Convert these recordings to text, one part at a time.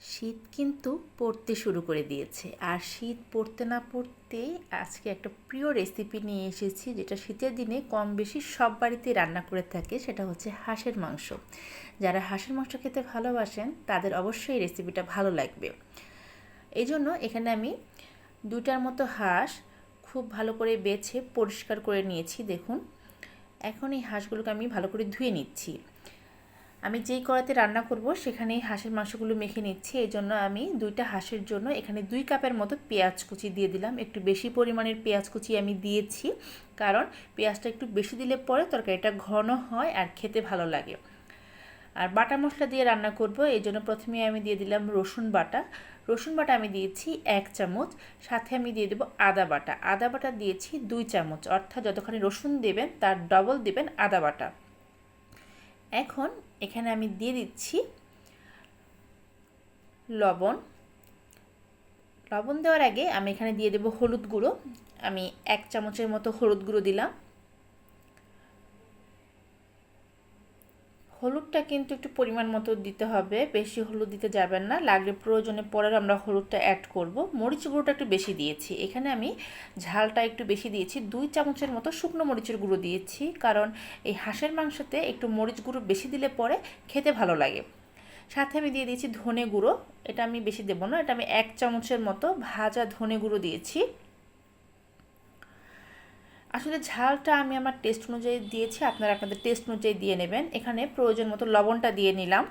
শীত কিন্তু পড়তে শুরু করে দিয়েছে। আর শীত পড়তে না পড়তেই আজকে একটা প্রিয় রেসিপি নিয়ে এসেছি, যেটা শীতের দিনে কম বেশি সব বাড়িতেই রান্না করে থাকে, সেটা হচ্ছে হাঁসের মাংস। যারা হাঁসের মাংস খেতে ভালোবাসেন, তাদের অবশ্যই রেসিপিটা ভালো লাগবে। এই জন্য এখানে আমি দুটার মতো হাঁস খুব ভালো করে বেছে পরিষ্কার করে নিয়েছি, দেখুন। এখন এই হাঁসগুলোকে আমি ভালো করে ধুয়ে নিচ্ছি। আমি যেই কড়াতে রান্না করব, সেখানেই হাঁসের মাংসগুলো মেখে নিচ্ছি। এই জন্য আমি দুইটা হাঁসের জন্য এখানে দুই কাপের মতো পেঁয়াজ কুচি দিয়ে দিলাম। একটু বেশি পরিমাণের পেঁয়াজ কুচি আমি দিয়েছি, কারণ পেঁয়াজটা একটু বেশি দিলে পরে তরকারিটা ঘন হয় আর খেতে ভালো লাগে। আর বাটা মশলা দিয়ে রান্না করব, এই জন্য প্রথমে আমি দিয়ে দিলাম রসুন বাটা। রসুন বাটা আমি দিয়েছি এক চামচ, সাথে আমি দিয়ে দেবো আদা বাটা। আদা বাটা দিয়েছি দুই চামচ, অর্থাৎ যতখানি রসুন দেবেন, তার ডবল দেবেন আদা বাটা। এখন এখানে আমি দিয়ে দিচ্ছি লবণ। লবণ দেওয়ার আগে আমি এখানে দিয়ে দেবো হলুদ গুঁড়ো। আমি এক চামচের মতো হলুদ গুঁড়ো দিলাম। হলুদটা কিন্তু একটু পরিমাণ মতো দিতে হবে, বেশি হলুদ দিতে যাবেন না, লাগলে প্রয়োজনে পরে আমরা হলুদটা অ্যাড করব। মরিচ গুঁড়োটা একটু বেশি দিয়েছি, এখানে আমি ঝালটা একটু বেশি দিয়েছি, দুই চামচের মতো শুকনো মরিচের গুঁড়ো দিয়েছি, কারণ এই হাঁসের মাংসতে একটু মরিচ গুঁড়ো বেশি দিলে পরে খেতে ভালো লাগে। সাথে আমি দিয়ে দিয়েছি ধনে গুঁড়ো, এটা আমি বেশি দেবো না, এটা আমি এক চামচের মতো ভাজা ধনে গুঁড়ো দিয়েছি। আসলে ঝালটা আমি আমার টেস্ট অনুযায়ী দিয়েছি, আপনারা আপনাদের টেস্ট অনুযায়ী দিয়ে নেবেন। এখানে প্রয়োজন মতো লবণটা দিয়ে নিলাম।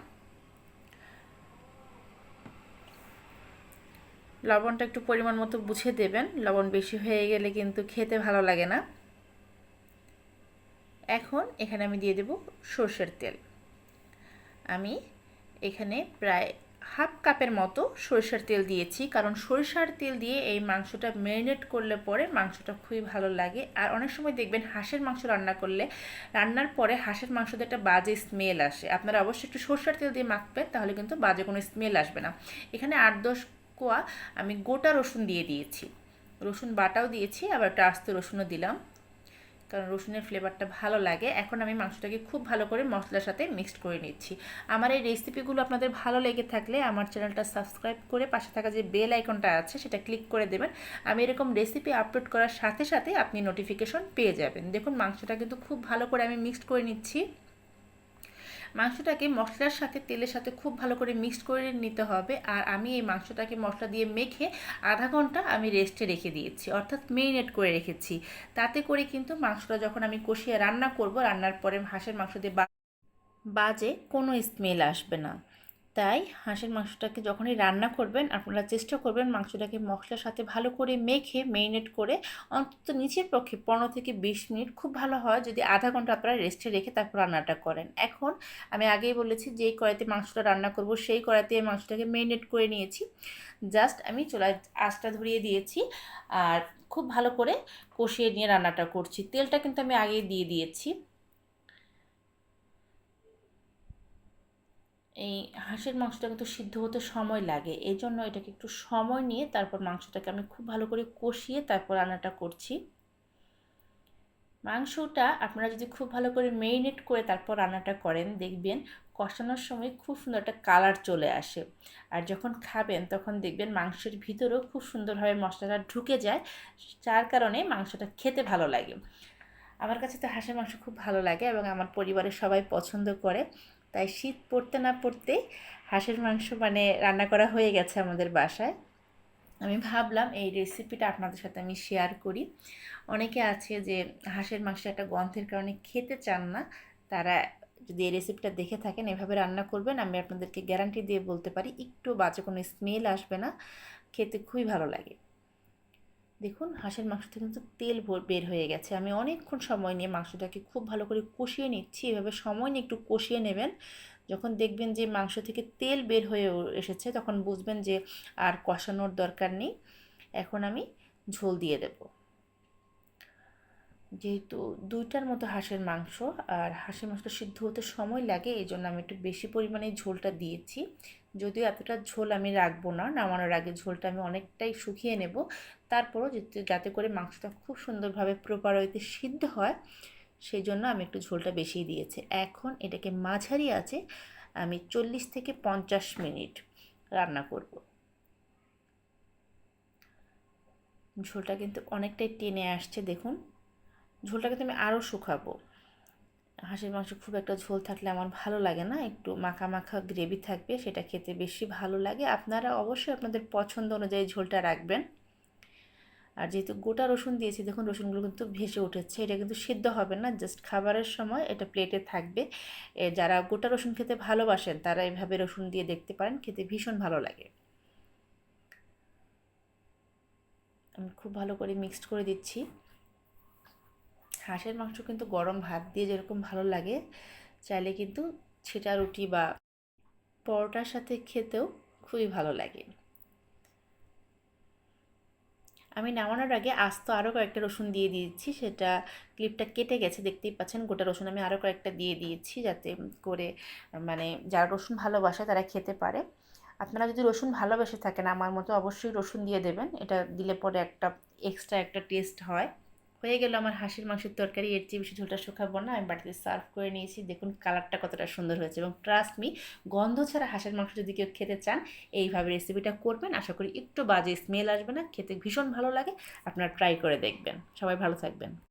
লবণটা একটু পরিমাণ মতো বুঝে দেবেন। লবণ বেশি হয়ে গেলে কিন্তু খেতে ভালো লাগে না। এখন এখানে আমি দিয়ে দেব সর্ষের তেল। আমি এখানে প্রায় হাফ কাপের মতো সরিষার তেল দিয়েছি, কারণ সরিষার তেল দিয়ে এই মাংসটা ম্যারিনেট করলে পরে মাংসটা খুবই ভালো লাগে। আর অনেক সময় দেখবেন হাঁসের মাংস রান্না করলে রান্নার পরে হাঁসের মাংসতে একটা বাজে স্মেল আসে। আপনারা অবশ্যই একটু সরষার তেল দিয়ে মাখবেন, তাহলে কিন্তু বাজে কোনো স্মেল আসবে না। এখানে আট দশ কোয়া আমি গোটা রসুন দিয়ে দিয়েছি। রসুন বাটাও দিয়েছি, আবার একটা আস্ত রসুনও দিলাম। কারণ রসুনের ফ্লেভারটা ভালো লাগে। এখন আমি মাংসটাকে খুব ভালো করে মশলার সাথে মিক্সড করে নিচ্ছি। আমার এই রেসিপিগুলো আপনাদের ভালো লেগে থাকলে আমার চ্যানেলটা সাবস্ক্রাইব করে পাশে থাকা যে বেল আইকনটা আছে, সেটা ক্লিক করে দেবেন। আমি এরকম রেসিপি আপলোড করার সাথে সাথে আপনি নোটিফিকেশন পেয়ে যাবেন। দেখুন, মাংসটা কিন্তু খুব ভালো করে আমি মিক্সড করে নিচ্ছি। মাংসটাকে মশলার সাথে, তেলের সাথে খুব ভালো করে মিক্স করে নিতে হবে। আর আমি এই মাংসটাকে মশলা দিয়ে মেখে আধা ঘণ্টা আমি রেস্টে রেখে দিয়েছি, অর্থাৎ মেরিনেট করে রেখেছি। তাতে করে কিন্তু মাংসটা যখন আমি কষিয়ে রান্না করব, রান্নার পরে হাঁসের মাংস দিয়ে বাজে কোনো স্মেল আসবে না। তাই হাঁসের মাংসটাকে যখনই রান্না করবেন, আপনারা চেষ্টা করবেন মাংসটাকে মশলার সাথে ভালো করে মেখে মেরিনেট করে অন্তত নিচের পক্ষে পনেরো থেকে বিশ মিনিট খুব ভালো হয়। যদি আধা ঘণ্টা আপনারা রেস্টে রেখে তারপর রান্নাটা করেন। এখন আমি আগেই বলেছি যেই কড়াইতে মাংসটা রান্না করব, সেই কড়াইতে মাংসটাকে মেরিনেট করে নিয়েছি। জাস্ট আমি চুলায় আঁচটা ধরিয়ে দিয়েছি আর খুব ভালো করে কষিয়ে নিয়ে রান্নাটা করছি। তেলটা কিন্তু আমি আগেই দিয়ে দিয়েছি। এই হাঁসের মাংসটা কিন্তু সিদ্ধ হতে সময় লাগে। এই জন্য এটাকে একটু সময় নিয়ে তারপর মাংসটাকে আমি খুব ভালো করে কষিয়ে তারপর রান্নাটা করছি। মাংসটা আপনারা যদি খুব ভালো করে মেরিনেট করে তারপর রান্নাটা করেন, দেখবেন কষানোর সময় খুব সুন্দর একটা কালার চলে আসে। আর যখন খাবেন তখন দেখবেন মাংসের ভিতরেও খুব সুন্দরভাবে মশলাটা ঢুকে যায়, যার কারণে মাংসটা খেতে ভালো লাগে। আমার কাছে তো হাঁসের মাংস খুব ভালো লাগে এবং আমার পরিবারের সবাই পছন্দ করে। তাই শীত পড়তে না পড়তেই হাঁসের মাংস মানে রান্না করা হয়ে গেছে আমাদের বাসায়। আমি ভাবলাম এই রেসিপিটা আপনাদের সাথে আমি শেয়ার করি। অনেকে আছে যে হাঁসের মাংস একটা গন্ধের কারণে খেতে চান না, তারা যদি এই রেসিপিটা দেখে থাকেন, এভাবে রান্না করবেন, আমি আপনাদেরকে গ্যারান্টি দিয়ে বলতে পারি, একটু বাজে কোনো স্মেল আসবে না, খেতে খুবই ভালো লাগে। দেখুন, হাঁসের মাংসটা কিন্তু তেল বের হয়ে গেছে। আমি অনেকক্ষণ সময় নিয়ে মাংসটাকে খুব ভালো করে কষিয়ে নিচ্ছি। এভাবে সময় নিয়ে একটু কষিয়ে নেবেন। যখন দেখবেন যে মাংস থেকে তেল বের হয়ে এসেছে, তখন বুঝবেন যে আর কষানোর দরকার নেই। এখন আমি ঝোল দিয়ে দেব। যেহেতু দুইটার মতো হাঁসের মাংস, আর হাঁসের মাংসটা সিদ্ধ হতে সময় লাগে এই জন্য আমি একটু বেশি পরিমাণে ঝোলটা দিয়েছি। যদিও এতটা ঝোল আমি রাখব না, নামানোর আগে ঝোলটা আমি অনেকটাই শুকিয়ে নেব। তারপরও যাতে করে মাংসটা খুব সুন্দরভাবে প্রপার ওইতে সিদ্ধ হয় সেই জন্য আমি একটু ঝোলটা বেশি দিয়েছি। এখন এটাকে মাঝারি আছে আমি চল্লিশ থেকে পঞ্চাশ মিনিট রান্না করব। ঝোলটা কিন্তু অনেকটাই টেনে আসছে, দেখুন। ঝোলটাকে কিন্তু আমি আরও শুকাবো। হাঁসের মাংস খুব একটা ঝোল থাকলে আমার ভালো লাগে না, একটু মাখা মাখা গ্রেভি থাকবে, সেটা খেতে বেশি ভালো লাগে। আপনারা অবশ্যই আপনাদের পছন্দ অনুযায়ী ঝোলটা রাখবেন। আর যেহেতু গোটা রসুন দিয়েছি, দেখুন রসুনগুলো কিন্তু ভেসে উঠেছে, এটা কিন্তু সিদ্ধ হবে না জাস্ট খাবারের সময় এটা প্লেটে থাকবে। যারা গোটা রসুন খেতে ভালোবাসেন, তারা এভাবে রসুন দিয়ে দেখতে পারেন, খেতে ভীষণ ভালো লাগে। আমি খুব ভালো করে মিক্সড করে দিচ্ছি। হাঁসের মাংস কিন্তু গরম ভাত দিয়ে যেরকম ভালো লাগে, চাইলে কিন্তু ছেটা রুটি বা পরোটার সাথে খেতেও খুবই ভালো লাগে। আমি নামানোর আগে আস্ত আরও কয়েকটা রসুন দিয়ে দিয়েছি, সেটা ক্লিপটা কেটে গেছে, দেখতেই পাচ্ছেন গোটা রসুন আমি আরও কয়েকটা দিয়ে দিয়েছি যাতে করে মানে যারা রসুন ভালোবাসে তারা খেতে পারে। আপনারা যদি রসুন ভালোবেসে থাকেন, আমার মতো অবশ্যই রসুন দিয়ে দেবেন, এটা দিলে পরে একটা এক্সট্রা একটা টেস্ট হয়। হয়ে গেল আমার হাঁসের মাংসের তরকারি। এর চেয়ে বেশি ঝোলটা শুকাবো না। আমি বাড়িতে সার্ভ করে নিয়েছি। দেখুন কালারটা কতটা সুন্দর হয়েছে। এবং ট্রাস্ট মি গন্ধ ছাড়া হাঁসের মাংস যদি কেউ খেতে চান, এইভাবে রেসিপিটা করবেন। আশা করি একটু বাজে স্মেল আসবে না। খেতে ভীষণ ভালো লাগে। আপনারা ট্রাই করে দেখবেন। সবাই ভালো থাকবেন।